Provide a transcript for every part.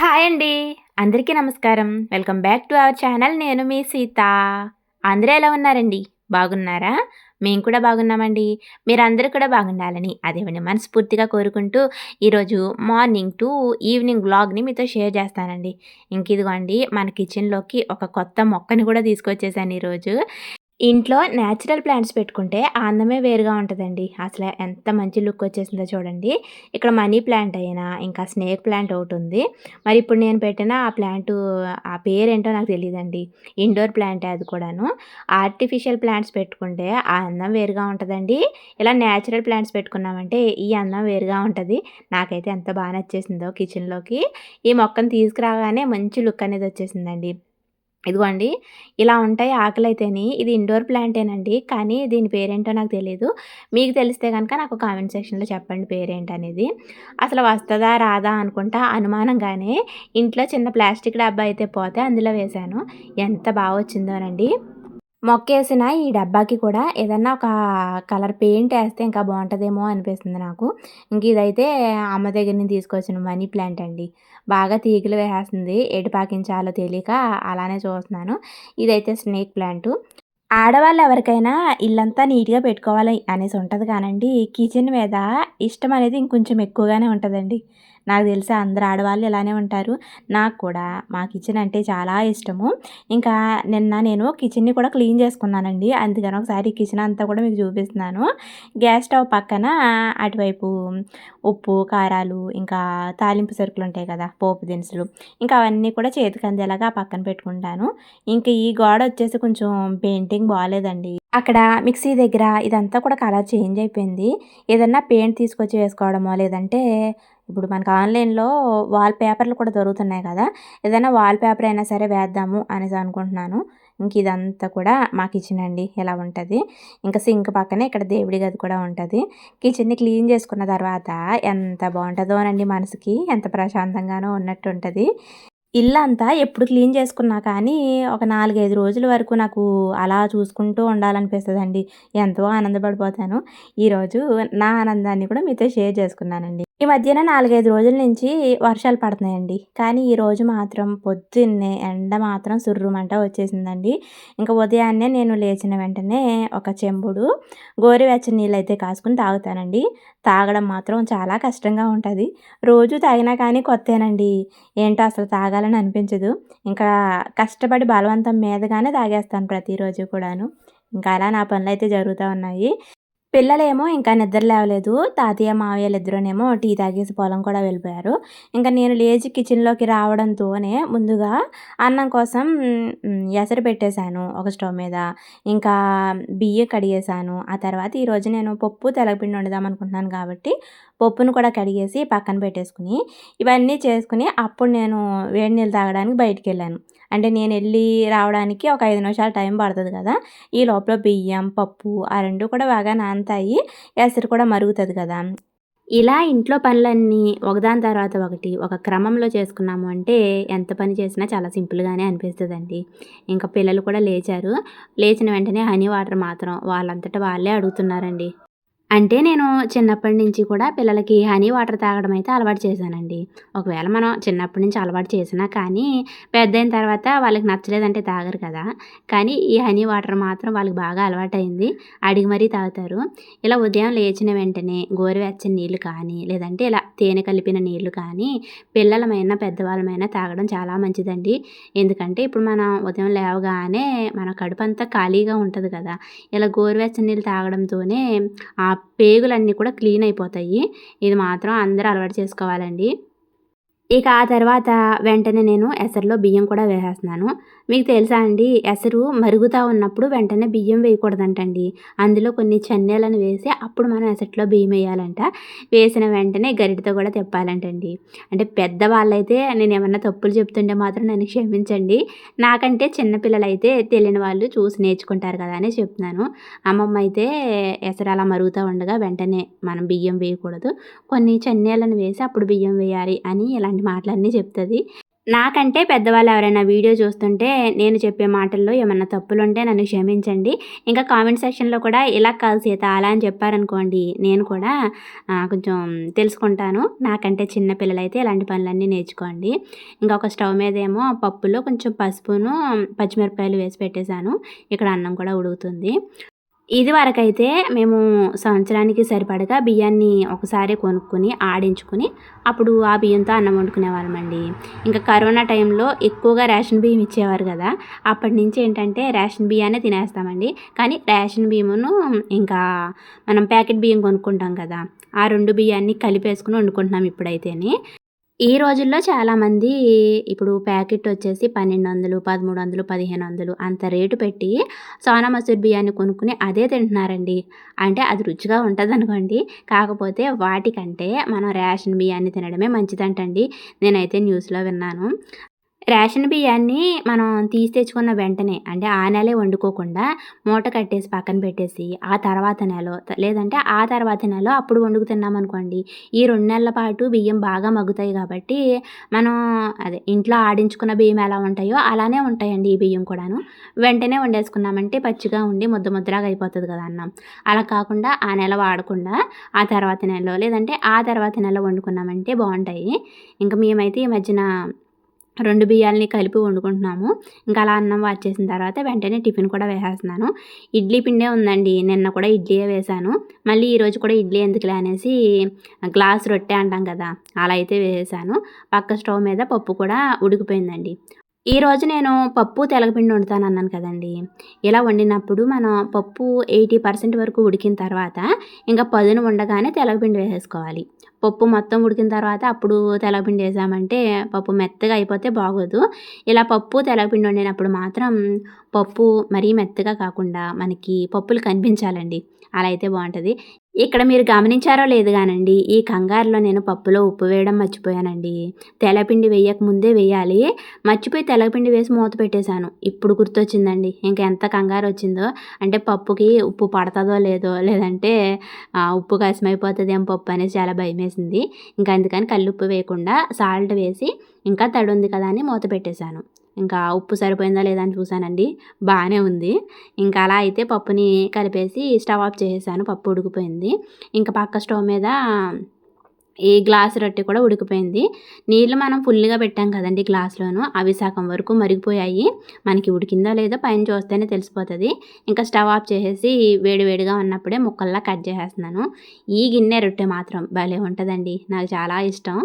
Hi అండి. అందరికీ నమస్కారం. Welcome back to our channel. నేను మీ సీత. అందరూ ఎలా ఉన్నారండి? బాగున్నారా? మేము కూడా బాగున్నామండి. మీరందరూ కూడా బాగుండాలని అదేమండి మనస్ఫూర్తిగా కోరుకుంటూ ఈరోజు మార్నింగ్ టు ఈవినింగ్ వ్లాగ్ని మీతో షేర్ చేస్తానండి. ఇంక ఇదిగోండి మన కిచెన్లోకి ఒక కొత్త మొక్కని కూడా తీసుకొచ్చేసాను ఈరోజు. ఇంట్లో న్యాచురల్ ప్లాంట్స్ పెట్టుకుంటే ఆనందమే వేరుగా ఉంటుందండి. అసలు ఎంత మంచి లుక్ వచ్చేసిందో చూడండి. ఇక్కడ మనీ ప్లాంట్ అయినా ఇంకా స్నేక్ ప్లాంట్ ఒకటి ఉంది. మరి ఇప్పుడు నేను పెట్టిన ఆ ప్లాంట్ ఆ పేరేంటో నాకు తెలియదండి ఇండోర్ ప్లాంట్ అది కూడాను. ఆర్టిఫిషియల్ ప్లాంట్స్ పెట్టుకుంటే ఆ అందం వేరుగా ఉంటుందండి. ఇలా న్యాచురల్ ప్లాంట్స్ పెట్టుకున్నామంటే ఈ అందం వేరుగా ఉంటుంది. నాకైతే ఎంత బాగా నచ్చేసిందో కిచెన్లోకి ఈ మొక్కను తీసుకురాగానే మంచి లుక్ అనేది వచ్చేసిందండి. ఇదిగోండి ఇలా ఉంటాయి ఆకులైతేని. ఇది ఇండోర్ ప్లాంటేనండి కానీ దీని పేరేంటో నాకు తెలియదు మీకు తెలిస్తే కనుక నాకు కామెంట్ సెక్షన్లో చెప్పండి పేరేంటనేది. అసలు వస్తుందా రాదా అనుకుంటా అనుమానంగానే ఇంట్లో చిన్న ప్లాస్టిక్ డబ్బా అయితే పోతే అందులో వేశాను. ఎంత బాగా వచ్చిందోనండి మొక్కేసిన ఈ డబ్బాకి కూడా ఏదన్నా ఒక కలర్ పెయింట్ వేస్తే ఇంకా బాగుంటుందేమో అనిపిస్తుంది నాకు. ఇంక ఇదైతే అమ్మ దగ్గర నుంచి తీసుకొచ్చిన మనీ ప్లాంట్ అండి. బాగా తీగలు వేసేస్తుంది. ఎటు పాకించాలో తెలియక అలానే చూస్తున్నాను. ఇదైతే స్నేక్ ప్లాంట్. ఆడవాళ్ళు ఎవరికైనా ఇల్లంతా నీట్గా పెట్టుకోవాలి అనేసి ఉంటుంది కానండి కిచెన్ మీద ఇష్టం అనేది ఇంకొంచెం ఎక్కువగానే ఉంటుందండి. నాకు తెలిసి అందరు ఆడవాళ్ళు ఇలానే ఉంటారు. నాకు కూడా. మా కిచెన్ అంటే చాలా ఇష్టము. ఇంకా నిన్న నేను కిచెన్ని కూడా క్లీన్ చేసుకున్నానండి. అందుకని ఒకసారి కిచెన్ అంతా కూడా మీకు చూపిస్తున్నాను. గ్యాస్ స్టవ్ పక్కన అటువైపు ఉప్పు కారాలు ఇంకా తాలింపు సరుకులు ఉంటాయి కదా పోపు దినుసులు. ఇంకా అవన్నీ కూడా చేతికి అందేలాగా పక్కన పెట్టుకుంటాను. ఇంకా ఈ గోడ వచ్చేసి కొంచెం పెయింటింగ్ బాగాలేదండి. అక్కడ మిక్సీ దగ్గర ఇదంతా కూడా కలర్ చేంజ్ అయిపోయింది. ఏదన్నా పెయింట్ తీసుకొచ్చి వేసుకోవడమో లేదంటే ఇప్పుడు మనకు ఆన్లైన్లో వాల్ పేపర్లు కూడా దొరుకుతున్నాయి కదా ఏదైనా వాల్ పేపర్ అయినా సరే వేద్దాము అనేసి అనుకుంటున్నాను. ఇంక ఇదంతా కూడా మా కిచెన్ అండి ఎలా ఉంటుంది. ఇంకా సింక్ పక్కనే ఇక్కడ దేవుడి గది కూడా ఉంటుంది. కిచెన్ని క్లీన్ చేసుకున్న తర్వాత ఎంత బాగుంటుందోనండి మనసుకి ఎంత ప్రశాంతంగానో ఉన్నట్టు ఉంటుంది. ఇల్లంతా ఎప్పుడు క్లీన్ చేసుకున్నా కానీ ఒక నాలుగైదు రోజుల వరకు నాకు అలా చూసుకుంటూ ఉండాలనిపిస్తుందండి. ఎంతో ఆనందపడిపోతాను. ఈరోజు నా ఆనందాన్ని కూడా మీతో షేర్ చేసుకున్నానండి. ఈ మధ్యన నాలుగైదు రోజుల నుంచి వర్షాలు పడుతున్నాయండి. కానీ ఈరోజు మాత్రం పొద్దున్నే ఎండ మాత్రం సుర్రుమంట వచ్చేసిందండి. ఇంకా ఉదయాన్నే నేను లేచిన వెంటనే ఒక చెంబుడు గోరువెచ్చని నీళ్ళు అయితే కాసుకుని తాగుతానండి. తాగడం మాత్రం చాలా కష్టంగా ఉంటుంది. రోజు తాగినా కానీ కొత్తేనండి. ఏంటో అసలు తాగాలని అనిపించదు. ఇంకా కష్టపడి బలవంతం మీదగానే తాగేస్తాను ప్రతిరోజు కూడాను. ఇంకా అలా నా పనులు అయితే జరుగుతూ ఉన్నాయి. పిల్లలేమో ఇంకా నిద్ర లేవలేదు. తాతయ్య మావయ్యలు ఇద్దరునేమో టీ తాగేసి పొలం కూడా వెళ్ళిపోయారు. ఇంకా నేను లేచి కిచెన్లోకి రావడంతోనే ముందుగా అన్నం కోసం ఎసరు పెట్టేశాను ఒక స్టవ్ మీద. ఇంకా బియ్యం కడిగేశాను. ఆ తర్వాత ఈరోజు నేను పప్పు తెలగపిండి వండుదాం అనుకుంటున్నాను కాబట్టి పప్పును కూడా కడిగేసి పక్కన పెట్టేసుకుని ఇవన్నీ చేసుకుని అప్పుడు నేను వేడి నీళ్ళు తాగడానికి బయటికి వెళ్ళాను. అంటే నేను వెళ్ళి రావడానికి ఒక ఐదు నిమిషాలు టైం పడుతుంది కదా. ఈ లోపల బియ్యం పప్పు ఆ రెండు కూడా బాగా నానతాయి. ఎసరు కూడా మరుగుతుంది కదా. ఇలా ఇంట్లో పనులన్నీ ఒకదాని తర్వాత ఒకటి ఒక క్రమంలో చేసుకున్నాము అంటే ఎంత పని చేసినా చాలా సింపుల్గానే అనిపిస్తుందండి. ఇంకా పిల్లలు కూడా లేచారు. లేచిన వెంటనే హనీ వాటర్ మాత్రం వాళ్ళంతటా వాళ్ళే అడుగుతున్నారండి. అంటే నేను చిన్నప్పటి నుంచి కూడా పిల్లలకి హనీ వాటర్ తాగడం అయితే అలవాటు చేశానండి. ఒకవేళ మనం చిన్నప్పటి నుంచి అలవాటు చేసినా కానీ పెద్ద అయిన తర్వాత వాళ్ళకి నచ్చలేదంటే తాగరు కదా. కానీ ఈ హనీ వాటర్ మాత్రం వాళ్ళకి బాగా అలవాటైంది అడిగి మరీ తాగుతారు. ఇలా ఉదయం లేచిన వెంటనే గోరువెచ్చని నీళ్ళు కానీ లేదంటే ఇలా తేనె కలిపిన నీళ్ళు కానీ పిల్లలమైనా పెద్దవాళ్ళమైనా తాగడం చాలా మంచిదండి. ఎందుకంటే ఇప్పుడు మనం ఉదయం లేవగానే మన కడుపు అంతా ఖాళీగా ఉంటుంది కదా. ఇలా గోరువెచ్చని నీళ్ళు తాగడంతోనే ఆ పేగులన్నీ కూడా క్లీన్ అయిపోతాయి. ఇది మాత్రం అందరూ అలవాటు చేసుకోవాలండి. ఇక ఆ తర్వాత వెంటనే నేను ఎసరులో బియ్యం కూడా వేసేస్తున్నాను. మీకు తెలుసా అండి ఎసరు మరుగుతూ ఉన్నప్పుడు వెంటనే బియ్యం వేయకూడదంటండి. అందులో కొన్ని చెన్నెలను వేసి అప్పుడు మనం ఎసట్లో బియ్యం వేయాలంట. వేసిన వెంటనే గరిటతో కూడా తెప్పాలంటండి. అంటే పెద్దవాళ్ళైతే నేను ఏమన్నా తప్పులు చెప్తుంటే మాత్రం నన్ను క్షమించండి. నాకంటే చిన్నపిల్లలైతే తెలియని వాళ్ళు చూసి నేర్చుకుంటారు కదా అని చెప్తున్నాను. అమ్మమ్మ అయితే ఎసరు అలా మరుగుతూ ఉండగా వెంటనే మనం బియ్యం వేయకూడదు. కొన్ని చెన్నెలను వేసి అప్పుడు బియ్యం వేయాలి అని ఇలాంటి మాటలన్నీ చెప్తుంది. నాకంటే పెద్దవాళ్ళు ఎవరైనా వీడియో చూస్తుంటే నేను చెప్పే మాటల్లో ఏమన్నా తప్పులుంటే నన్ను క్షమించండి. ఇంకా కామెంట్ సెక్షన్లో కూడా ఇలా కాదు సీత అలా అని చెప్పారనుకోండి నేను కూడా కొంచెం తెలుసుకుంటాను. నాకంటే చిన్న పిల్లలైతే ఇలాంటి పనులన్నీ నేర్చుకోండి. ఇంకా ఒక స్టవ్ మీద ఏమో పప్పులో కొంచెం పసుపును పచ్చిమిరపకాయలు వేసి పెట్టేశాను. ఇక్కడ అన్నం కూడా ఉడుకుతుంది. ఇది వరకైతే మేము సంవత్సరానికి సరిపడగా బియ్యాన్ని ఒకసారి కొనుక్కొని ఆడించుకుని అప్పుడు ఆ బియ్యంతో అన్నం వండుకునేవాళ్ళమండి. ఇంకా కరోనా టైంలో ఎక్కువగా రేషన్ బియ్యం ఇచ్చేవారు కదా అప్పటి నుంచి ఏంటంటే రేషన్ బియ్యాన్ని తినేస్తామండి. కానీ రేషన్ బియ్యమును ఇంకా మనం ప్యాకెట్ బియ్యం కొనుక్కుంటాం కదా ఆ రెండు బియ్యాన్ని కలిపేసుకుని వండుకుంటున్నాం ఇప్పుడైతేని. ఈ రోజుల్లో చాలామంది ఇప్పుడు ప్యాకెట్ వచ్చేసి పన్నెండు వందలు పదమూడు వందలు పదిహేను వందలు అంత రేటు పెట్టి సోనా మసూర్ బియ్యాన్ని కొనుక్కుని అదే తింటున్నారండి. అంటే అది రుచిగా ఉంటుంది అనుకోండి కాకపోతే వాటికంటే మనం రేషన్ బియ్యాన్ని తినడమే మంచిదంటండి. నేనైతే న్యూస్లో విన్నాను. రేషన్ బియ్యాన్ని మనం తీసి తెచ్చుకున్న వెంటనే అంటే ఆ నెలే వండుకోకుండా మూట కట్టేసి పక్కన పెట్టేసి ఆ తర్వాత నెల లేదంటే ఆ తర్వాత నెల అప్పుడు వండుకు తిన్నాం అనుకోండి. ఈ రెండు నెలల పాటు బియ్యం బాగా మగ్గుతాయి కాబట్టి మనం అదే ఇంట్లో ఆడించుకున్న బియ్యం ఎలా ఉంటాయో అలానే ఉంటాయండి ఈ బియ్యం కూడాను. వెంటనే వండేసుకున్నామంటే పచ్చిగా ఉండి ముద్ద ముద్దలాగా అయిపోతుంది కదా అన్నం. అలా కాకుండా ఆ నెల వాడకుండా ఆ తర్వాత నెలలో లేదంటే ఆ తర్వాత నెల వండుకున్నామంటే బాగుంటాయి. ఇంకా మేమైతే ఈ మధ్యన రెండు బియ్యాలని కలిపి వండుకుంటున్నాము. ఇంకా అలా అన్నం వాచేసిన తర్వాత వెంటనే టిఫిన్ కూడా వేసేస్తున్నాను. ఇడ్లీ పిండే ఉందండి. నిన్న కూడా ఇడ్లీయే వేశాను. మళ్ళీ ఈరోజు కూడా ఇడ్లీ ఎందుకులే అనేసి గ్లాస్ రొట్టె అంటాం కదా అలా అయితే వేసేసాను. పక్క స్టవ్ మీద పప్పు కూడా ఉడికిపోయిందండి. ఈరోజు నేను పప్పు తెలగపిండి వండుతాను అన్నాను కదండి. ఇలా వండినప్పుడు మనం పప్పు ఎయిటీ పర్సెంట్ వరకు ఉడికిన తర్వాత ఇంకా పదును ఉండగానే తెలగపిండి వేసేసుకోవాలి. పప్పు మొత్తం ఉడికిన తర్వాత అప్పుడు తెలగపిండి వేసామంటే పప్పు మెత్తగా అయిపోతే బాగోదు. ఇలా పప్పు తెలగపిండి వండినప్పుడు మాత్రం పప్పు మరీ మెత్తగా కాకుండా మనకి పప్పులు కనిపించాలండి. అలా అయితే బాగుంటుంది. ఇక్కడ మీరు గమనించారో లేదు కానండి ఈ కంగారులో నేను పప్పులో ఉప్పు వేయడం మర్చిపోయానండి. తెల్లపిండి వేయక ముందే వేయాలి. మర్చిపోయి తెల్లపిండి వేసి మూత పెట్టేశాను. ఇప్పుడు గుర్తొచ్చిందండి. ఇంకా ఎంత కంగారు వచ్చిందో. అంటే పప్పుకి ఉప్పు పడుతుందో లేదో లేదంటే ఉప్పు కసిమైపోతుంది ఏం పప్పు అనేసి చాలా భయం వేసింది. ఇంకా అందుకని కల్లుప్పు వేయకుండా సాల్ట్ వేసి ఇంకా తడి ఉంది కదా అని మూత పెట్టేశాను. ఇంకా ఉప్పు సరిపోయిందా లేదా అని చూశానండి. బాగానే ఉంది. ఇంకా అలా అయితే పప్పుని కలిపేసి స్టవ్ ఆఫ్ చేసేసాను. పప్పు ఉడికిపోయింది. ఇంకా పక్క స్టవ్ మీద ఈ గ్లాస్ రొట్టె కూడా ఉడికిపోయింది. నీళ్ళు మనం ఫుల్గా పెట్టాం కదండి గ్లాస్లోను. అవి సగం వరకు మరిగిపోయాయి. మనకి ఉడికిందో లేదో పైన చూస్తేనే తెలిసిపోతుంది. ఇంకా స్టవ్ ఆఫ్ చేసేసి వేడివేడిగా ఉన్నప్పుడే ముక్కల్లా కట్ చేసేస్తున్నాను. ఈ గిన్నె రొట్టె మాత్రం భలే ఉంటుందండి. నాకు చాలా ఇష్టం.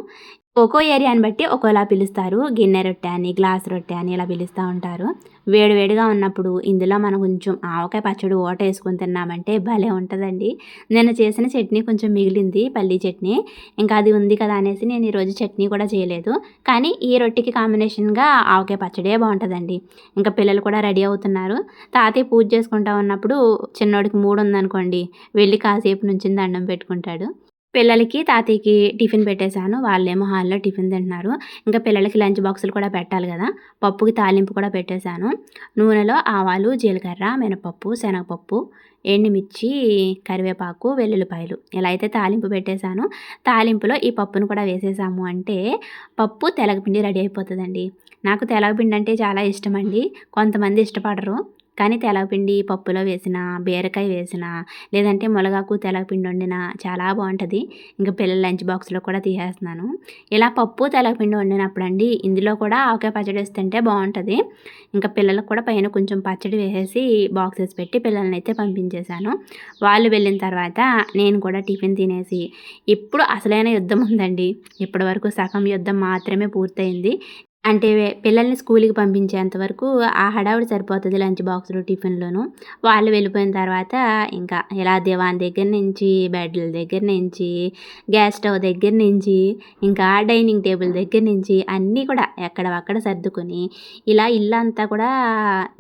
ఒక్కో ఏరియాని బట్టి ఒక్కోలా పిలుస్తారు. గిన్నె రొట్టె అని గ్లాస్ రొట్టె అని ఇలా పిలుస్తూ ఉంటారు. వేడివేడిగా ఉన్నప్పుడు ఇందులో మనం కొంచెం ఆవకాయ పచ్చడి ఓట వేసుకొని తిన్నామంటే భలే ఉంటుందండి. నేను చేసిన చట్నీ కొంచెం మిగిలింది పల్లీ చట్నీ. ఇంకా అది ఉంది కదా అనేసి నేను ఈరోజు చట్నీ కూడా చేయలేదు. కానీ ఈ రొట్టెకి కాంబినేషన్గా ఆవకాయ పచ్చడే బాగుంటుందండి. ఇంకా పిల్లలు కూడా రెడీ అవుతున్నారు. తాతయ్య పూజ చేసుకుంటా ఉన్నప్పుడు చిన్నోడికి మూడు ఉందనుకోండి. వెళ్ళి కాసేపు నుంచి దండం పెట్టుకుంటాడు. పిల్లలకి తాతయ్యకి టిఫిన్ పెట్టేశాను. వాళ్ళేమో హాల్లో టిఫిన్ తింటున్నారు. ఇంకా పిల్లలకి లంచ్ బాక్సులు కూడా పెట్టాలి కదా. పప్పుకి తాలింపు కూడా పెట్టేశాను. నూనెలో ఆవాలు జీలకర్ర మినపప్పు శనగపప్పు ఎండుమిర్చి కరివేపాకు వెల్లుల్లిపాయలు ఇలా అయితే తాలింపు పెట్టేశాను. తాలింపులో ఈ పప్పును కూడా వేసేసాము అంటే పప్పు తెలగపిండి రెడీ అయిపోతుందండి. నాకు తెలగపిండి అంటే చాలా ఇష్టం అండి కొంతమంది ఇష్టపడరు. కానీ తెలగపిండి పప్పులో వేసిన బీరకాయ వేసిన లేదంటే మునగాకు తెలగపిండి వండిన చాలా బాగుంటుంది. ఇంకా పిల్లల లంచ్ బాక్స్లో కూడా తీసేస్తున్నాను. ఇలా పప్పు తెలగపిండి వండినప్పుడు అండి ఇందులో కూడా ఆవకాయ పచ్చడి వేస్తుంటే బాగుంటుంది. ఇంకా పిల్లలకు కూడా పైన కొంచెం పచ్చడి వేసేసి బాక్సెస్ పెట్టి పిల్లల్ని అయితే పంపించేశాను. వాళ్ళు వెళ్ళిన తర్వాత నేను కూడా టిఫిన్ తినేసి ఇప్పుడు అసలైన యుద్ధం ఉందండి. ఇప్పటి వరకు సగం యుద్ధం మాత్రమే పూర్తయింది. అంటే పిల్లల్ని స్కూల్కి పంపించేంత వరకు ఆ హడావుడి సరిపోతుంది లంచ్ బాక్స్లో టిఫిన్లోను. వాళ్ళు వెళ్ళిపోయిన తర్వాత ఇంకా ఇలా దివాన్ దగ్గర నుంచి బెడ్ల దగ్గర నుంచి గ్యాస్ స్టవ్ దగ్గర నుంచి ఇంకా డైనింగ్ టేబుల్ దగ్గర నుంచి అన్నీ కూడా ఎక్కడవక్కడ సర్దుకొని ఇలా ఇల్లు అంతా కూడా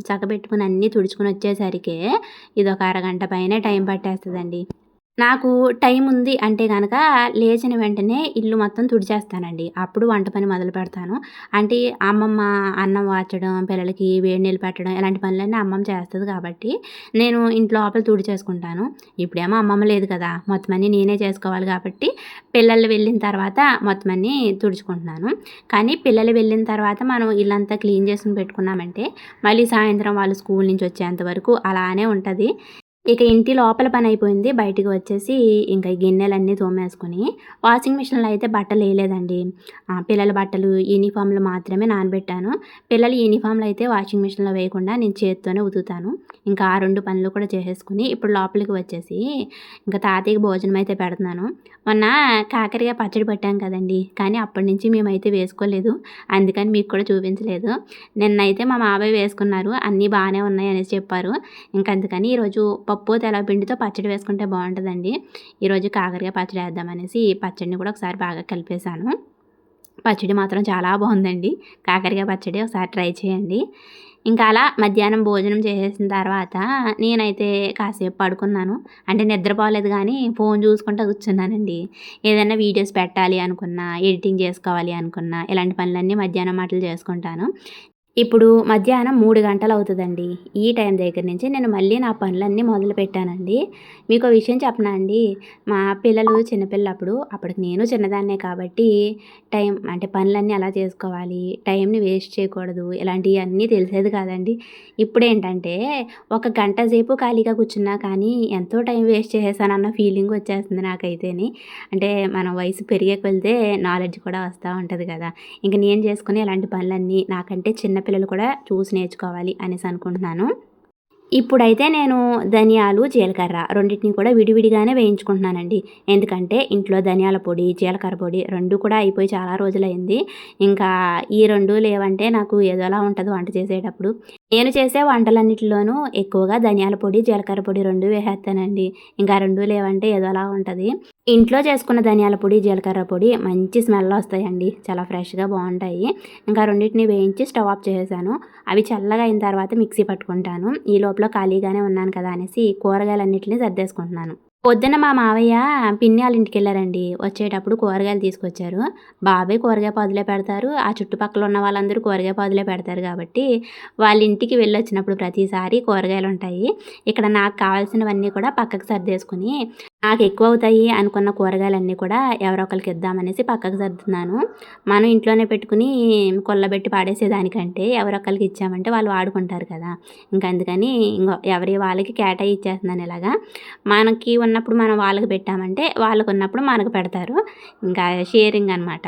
చక్కబెట్టుకుని అన్నీ తుడుచుకుని వచ్చేసరికి ఇది ఒక అరగంట పైన టైం పట్టేస్తుందండి. నాకు టైం ఉంది అంటే కనుక లేచిన వెంటనే ఇల్లు మొత్తం తుడిచేస్తానండి. అప్పుడు వంట పని మొదలు పెడతాను అంటే అమ్మమ్మ అన్నం వార్చడం, పిల్లలకి వేడి నీళ్ళు పెట్టడం ఇలాంటి పనులన్నీ అమ్మమ్మ చేస్తుంది కాబట్టి, నేను ఇంట్లో లోపల తుడిచేసుకుంటాను. ఇప్పుడేమో అమ్మమ్మ లేదు కదా! మొత్తం అన్నీ నేనే చేసుకోవాలి కాబట్టి, పిల్లలు వెళ్ళిన తర్వాత మొత్తం అన్నీ తుడుచుకుంటున్నాను. కానీ పిల్లలు వెళ్ళిన తర్వాత మనం ఇల్లంతా క్లీన్ చేసుకుని పెట్టుకున్నామంటే, మళ్ళీ సాయంత్రం వాళ్ళు స్కూల్ నుంచి వచ్చేంత వరకు అలానే ఉంటుంది ఇక ఇంటి లోపల పని అయిపోయింది. బయటికి వచ్చేసి ఇంకా గిన్నెలన్నీ తోమేసుకొని, వాషింగ్ మిషన్‌లో అయితే బట్టలు వేయలేదండి పిల్లల బట్టలు, యూనిఫామ్లు మాత్రమే నానబెట్టాను. పిల్లల యూనిఫామ్లు అయితే వాషింగ్ మిషన్‌లో వేయకుండా నేను చేత్తోనే ఉతుకుతాను. ఇంకా ఆ రెండు పనులు కూడా చేసేసుకుని ఇప్పుడు లోపలికి వచ్చేసి ఇంకా తాతయ్యకి భోజనం అయితే పెడుతున్నాను. మొన్న కాకరకాయ పచ్చడి పెట్టాం కదండీ! కానీ అప్పటినుంచి మేమైతే వేసుకోలేదు. అందుకని మీకు కూడా చూపించలేదు. నిన్నైతే మా మావయ్య వేసుకున్నారు. అన్నీ బాగానే ఉన్నాయి అనేసి చెప్పారు. ఇంక అందుకని ఈరోజు పప్పు, తెలవపిండితో పచ్చడి వేసుకుంటే బాగుంటుందండి ఈరోజు కాకరకాయ పచ్చడి వేద్దామనేసి పచ్చడిని కూడా ఒకసారి బాగా కలిపేసాను. పచ్చడి మాత్రం చాలా బాగుందండి కాకరకాయ పచ్చడి ఒకసారి ట్రై చేయండి. ఇంకా అలా మధ్యాహ్నం భోజనం చేసేసిన తర్వాత నేనైతే కాసేపు పడుకున్నాను. అంటే నిద్రపోలేదు కానీ ఫోన్ చూసుకుంటూ కూర్చున్నానండి. ఏదైనా వీడియోస్ పెట్టాలి అనుకున్నా, ఎడిటింగ్ చేసుకోవాలి అనుకున్నా, ఇలాంటి పనులన్నీ మధ్యాహ్నం మాటలు చేసుకుంటాను. ఇప్పుడు మధ్యాహ్నం మూడు గంటలు అవుతుందండి ఈ టైం దగ్గర నుంచి నేను మళ్ళీ నా పనులన్నీ మొదలు పెట్టానండి మీకు విషయం చెప్పనా అండి? మా పిల్లలు చిన్నపిల్లప్పుడు అప్పటికి నేను చిన్నదాన్నే కాబట్టి, టైం అంటే పనులన్నీ ఎలా చేసుకోవాలి, టైంని వేస్ట్ చేయకూడదు, ఇలాంటియన్నీ తెలిసేది కాదండి. ఇప్పుడేంటంటే, ఒక గంట సేపు ఖాళీగా కూర్చున్నా కానీ, ఎంతో టైం వేస్ట్ చేసేసానన్న ఫీలింగ్ వచ్చేస్తుంది నాకైతేని. అంటే మనం వయసు పెరిగే కొలిదే నాలెడ్జ్ కూడా వస్తూ ఉంటుంది కదా! ఇంక నేను చేసుకునే ఇలాంటి పనులన్నీ నాకంటే చిన్న పిల్లలు కూడా చూసి నేర్చుకోవాలి అనేసి అనుకుంటున్నాను. ఇప్పుడైతే నేను ధనియాలు, జీలకర్ర రెండింటిని కూడా విడివిడిగానే వేయించుకుంటున్నానండి. ఎందుకంటే ఇంట్లో ధనియాల పొడి, జీలకర్ర పొడి రెండు కూడా అయిపోయి చాలా రోజులైంది ఇంకా ఈ రెండు లేవంటే నాకు ఏదోలా ఉంటుందో వంట చేసేటప్పుడు. నేను చేసే వంటలన్నిటిలోనూ ఎక్కువగా ధనియాల పొడి, జీలకర్ర పొడి రెండు వేసేస్తానండి ఇంకా రెండు లేవంటే ఏదోలా ఉంటుంది ఇంట్లో చేసుకున్న ధనియాల పొడి, జీలకర్ర పొడి మంచి స్మెల్ వస్తాయండి. చాలా ఫ్రెష్‌గా బాగుంటాయి ఇంకా రెండింటిని వేయించి స్టవ్ ఆఫ్ చేసేసాను. అవి చల్లగా అయిన తర్వాత మిక్సీ పట్టుకుంటాను. ఈ లోపల ఖాళీగానే ఉన్నాను కదా అనేసి కూరగాయలన్నిటిని సర్దేసుకుంటున్నాను. పొద్దున మా మావయ్య పిన్ని ఆళ్ళ ఇంటికెళ్ళారండి. వచ్చేటప్పుడు కూరగాయలు తీసుకొచ్చారు. బాబాయ్ కూరగాయ పాదులే పెడతారు. ఆ చుట్టుపక్కల ఉన్న వాళ్ళందరూ కూరగాయ పాదులే పెడతారు కాబట్టి, వాళ్ళ ఇంటికి వెళ్ళొచ్చినప్పుడు ప్రతిసారి కూరగాయలు ఉంటాయి ఇక్కడ నాకు కావాల్సినవన్నీ కూడా పక్కకు సర్దేసుకొని, నాకు ఎక్కువ అవుతాయి అనుకున్న కూరగాయలన్నీ కూడా ఎవరో ఇద్దామనేసి పక్కకు సర్దుతున్నాను. మనం ఇంట్లోనే పెట్టుకొని కొల్లబెట్టి పాడేసేదానికంటే ఎవరొకరికి ఇచ్చామంటే వాళ్ళు వాడుకుంటారు కదా! ఇంకా అందుకని ఇంగో ఎవరి వాళ్ళకి కేటాయి ఇచ్చేస్తున్నాను ఇలాగా. మనకి ఉన్నప్పుడు మనం వాళ్ళకి పెట్టామంటే, వాళ్ళకు ఉన్నప్పుడు మనకు పెడతారు. ఇంకా షేరింగ్ అనమాట.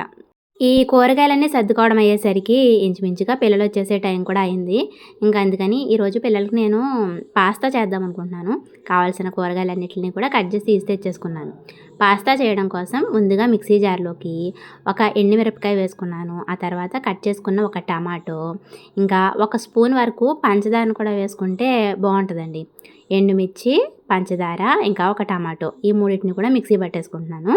ఈ కూరగాయలన్నీ సర్దుకోవడం అయ్యేసరికి ఇంచుమించుగా పిల్లలు వచ్చేసే టైం కూడా అయింది. ఇంకా అందుకని ఈరోజు పిల్లలకి నేను పాస్తా చేద్దాం అనుకుంటున్నాను కావాల్సిన కూరగాయలన్నిటిని కూడా కట్ చేసి తీసి తెచ్చేసుకున్నాను. పాస్తా చేయడం కోసం ముందుగా మిక్సీ జార్‌లోకి ఒక ఎండుమిరపకాయ వేసుకున్నాను. ఆ తర్వాత కట్ చేసుకున్న ఒక టమాటో, ఇంకా ఒక స్పూన్ వరకు పంచదారను కూడా వేసుకుంటే బాగుంటుందండి ఎండుమిర్చి, పంచదార, ఇంకా ఒక టమాటో ఈ మూడింటిని కూడా మిక్సీ పట్టేసుకుంటున్నాను.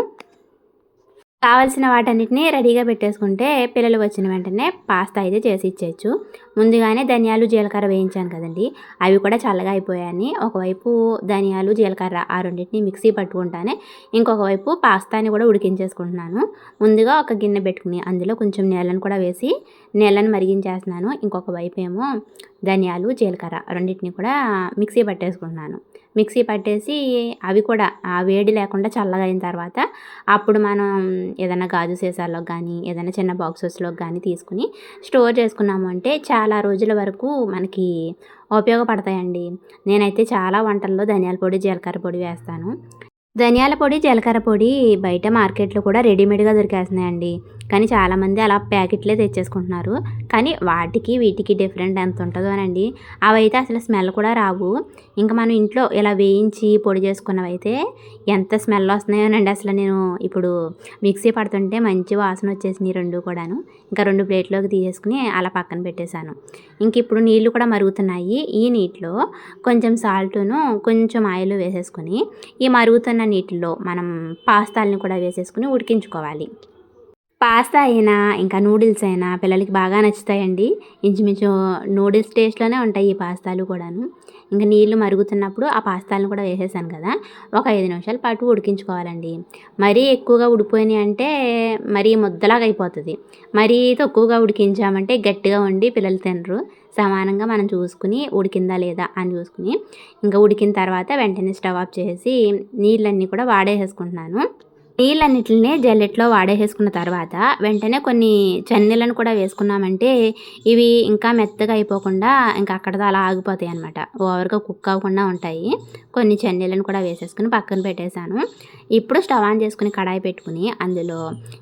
కావాల్సిన వాటన్నిటిని రెడీగా పెట్టేసుకుంటే పిల్లలు వచ్చిన వెంటనే పాస్తా అయితే చేసి ఇచ్చేయచ్చు ముందుగానే ధనియాలు, జీలకర్ర వేయించాను కదండీ! అవి కూడా చల్లగా అయిపోయాయని ఒకవైపు ధనియాలు, జీలకర్ర ఆ రెండిటిని మిక్సీ పట్టుకుంటానే ఇంకొక వైపు పాస్తాని కూడా ఉడికించేసుకుంటున్నాను. ముందుగా ఒక గిన్నె పెట్టుకుని అందులో కొంచెం నీళ్ళను కూడా వేసి నీళ్ళని మరిగించేస్తున్నాను. ఇంకొక వైపు ఏమో ధనియాలు, జీలకర్ర రెండిటిని కూడా మిక్సీ పట్టేసుకుంటున్నాను. మిక్సీ పట్టేసి అవి కూడా ఆ వేడి లేకుండా చల్లగా అయిన తర్వాత అప్పుడు మనం ఏదైనా గాజు సీసాల్లో కానీ ఏదైనా చిన్న బాక్సెస్‌లోకి కానీ తీసుకొని స్టోర్ చేసుకున్నాము అంటే చాలా రోజుల వరకు మనకి ఉపయోగపడతాయండి. నేనైతే చాలా వంటల్లో ధనియాల పొడి, జీలకర్ర పొడి వేస్తాను. ధనియాల పొడి, జీలకర్ర పొడి బయట మార్కెట్‌లో కూడా రెడీమేడ్‌గా దొరికేస్తున్నాయండి. కానీ చాలామంది అలా ప్యాకెట్లే తెచ్చేసుకుంటున్నారు. కానీ వాటికి, వీటికి డిఫరెంట్ ఎంత ఉంటుందో అనండి అవైతే అసలు స్మెల్ కూడా రావు. ఇంకా మనం ఇంట్లో ఇలా వేయించి పొడి చేసుకున్నవైతే ఎంత స్మెల్ వస్తున్నాయోనండి అసలు నేను ఇప్పుడు మిక్సీ పడుతుంటే మంచి వాసన వచ్చేసినాయి రెండు కూడాను. ఇంకా రెండు ప్లేట్‌లోకి తీసేసుకుని అలా పక్కన పెట్టేసాను. ఇంక ఇప్పుడు నీళ్ళు కూడా మరుగుతున్నాయి. ఈ నీటిలో కొంచెం సాల్టును, కొంచెం ఆయిల్ వేసేసుకొని ఈ మరుగుతున్న నీటిలో మనం పాస్తాలను కూడా వేసేసుకుని ఉడికించుకోవాలి. పాస్తా అయినా, ఇంకా నూడిల్స్ అయినా పిల్లలకి బాగా నచ్చుతాయండి. ఇంచుమించు నూడిల్స్ టేస్ట్‌లోనే ఉంటాయి ఈ పాస్తాలు కూడాను. ఇంకా నీళ్ళు మరుగుతున్నప్పుడు ఆ పాస్తాలను కూడా వేసేసాను కదా ఒక ఐదు నిమిషాల పాటు ఉడికించుకోవాలండి మరీ ఎక్కువగా ఉడిపోయినాయి అంటే మరీ ముద్దలాగా అయిపోతుంది మరీ తక్కువగా ఉడికించామంటే గట్టిగా ఉండి పిల్లలు తినరు సమానంగా మనం చూసుకుని ఉడికిందా లేదా అని చూసుకుని ఇంకా ఉడికిన తర్వాత వెంటనే స్టవ్ ఆఫ్ చేసి నీళ్ళన్నీ కూడా వాడేసేసుకుంటున్నాను. నీళ్ళన్నిటినే జల్లెట్లో వాడేసేసుకున్న తర్వాత వెంటనే కొన్ని చన్నీలను కూడా వేసుకున్నామంటే ఇవి ఇంకా మెత్తగా అయిపోకుండా ఇంకా అక్కడతో అలా ఆగిపోతాయి అనమాట ఓవర్గా కుక్ అవ్వకుండా ఉంటాయి. కొన్ని చన్నీలను కూడా వేసేసుకుని పక్కన పెట్టేశాను. ఇప్పుడు స్టవ్ ఆన్ చేసుకుని కడాయి పెట్టుకుని అందులో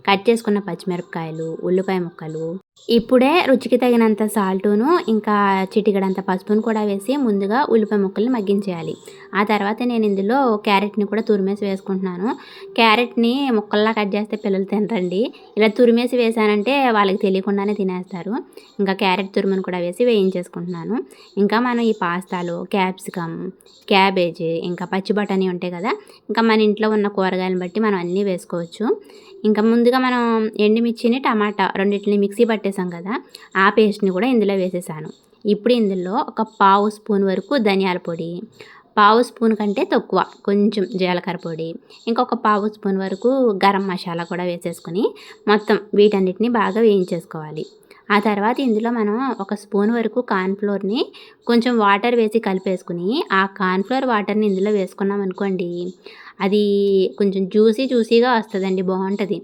కట్ చేసుకున్న పచ్చిమిరపకాయలు ఉల్లిపాయ ముక్కలు ఇప్పుడే రుచికి తగినంత సాల్టును ఇంకా చిటికడంత పసుపును కూడా వేసి ముందుగా ఉల్లిపాయ ముక్కల్ని మగ్గించేయాలి. ఆ తర్వాత నేను ఇందులో క్యారెట్ని కూడా తురిమేసి వేసుకుంటున్నాను. క్యారెట్ని ముక్కల్లా కట్ చేస్తే పిల్లలు తినరండి. ఇలా తురిమేసి వేసానంటే వాళ్ళకి తెలియకుండానే తినేస్తారు. ఇంకా క్యారెట్ తురుమును కూడా వేసి వేయించేసుకుంటున్నాను. ఇంకా మనం ఈ పాస్తాలు క్యాప్సికమ్ క్యాబేజీ ఇంకా పచ్చి బఠానీ ఉంటాయి కదా ఇంకా మన ఇంట్లో ఉన్న కూరగాయలను బట్టి మనం అన్నీ వేసుకోవచ్చు. ఇంకా ముందుగా మనం ఎండుమిర్చిని టమాటా రెండింటిని మిక్సీ పట్టేసాం కదా ఆ పేస్ట్ని కూడా ఇందులో వేసేసాను. ఇప్పుడు ఇందులో ఒక పావు స్పూన్ వరకు ధనియాల పొడి పావు స్పూన్ కంటే తక్కువ కొంచెం జీలకర్ర పొడి ఇంకొక పావు స్పూన్ వరకు గరం మసాలా కూడా వేసేసుకొని మొత్తం వీటన్నిటిని బాగా వేయించేసుకోవాలి. ఆ తర్వాత ఇందులో మనం ఒక స్పూన్ వరకు కార్న్ఫ్లోర్ని కొంచెం వాటర్ వేసి కలిపేసుకుని ఆ కార్న్ఫ్లోర్ వాటర్ని ఇందులో వేసుకున్నాం అనుకోండి అది కొంచెం జ్యూసీ జ్యూసీగా వస్తుందండి బాగుంటుంది.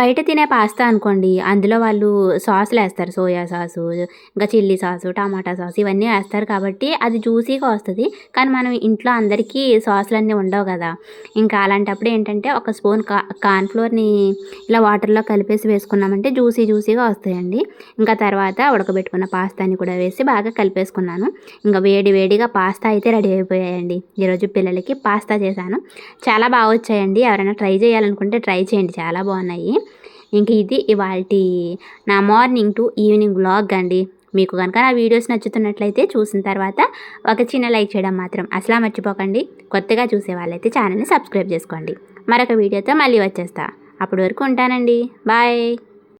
బయట తినే పాస్తా అనుకోండి అందులో వాళ్ళు సాసులు వేస్తారు సోయా సాసు ఇంకా చిల్లీ సాసు టమాటా సాసు ఇవన్నీ వేస్తారు కాబట్టి అది జ్యూసీగా వస్తుంది. కానీ మనం ఇంట్లో అందరికీ సాసులు అన్నీ ఉండవు కదా. ఇంకా అలాంటప్పుడు ఏంటంటే ఒక స్పూన్ కా కార్న్ఫ్లోర్ని ఇలా వాటర్లో కలిపేసి వేసుకున్నామంటే జ్యూసీ జ్యూసీగా వస్తాయండి. ఇంకా తర్వాత ఉడకబెట్టుకున్న పాస్తాని కూడా వేసి బాగా కలిపేసుకున్నాను. ఇంకా వేడి వేడిగా పాస్తా అయితే రెడీ అయిపోయాయండి. ఈరోజు పిల్లలకి పాస్తా చేశాను. చాలా బాగా వచ్చాయండి. ఎవరైనా ట్రై చేయాలనుకుంటే ట్రై చేయండి. చాలా బాగున్నాయి. ఇంక ఇది ఇవాళ నా మార్నింగ్ టు ఈవినింగ్ వ్లాగ్ అండి. మీకు కనుక నా వీడియోస్ నచ్చుతున్నట్లయితే చూసిన తర్వాత ఒక చిన్న లైక్ చేయడం మాత్రం అసలా మర్చిపోకండి. కొత్తగా చూసే వాళ్ళైతే ఛానల్ని సబ్స్క్రైబ్ చేసుకోండి. మరొక వీడియోతో మళ్ళీ వచ్చేస్తా. అప్పటి వరకు ఉంటానండి. బాయ్.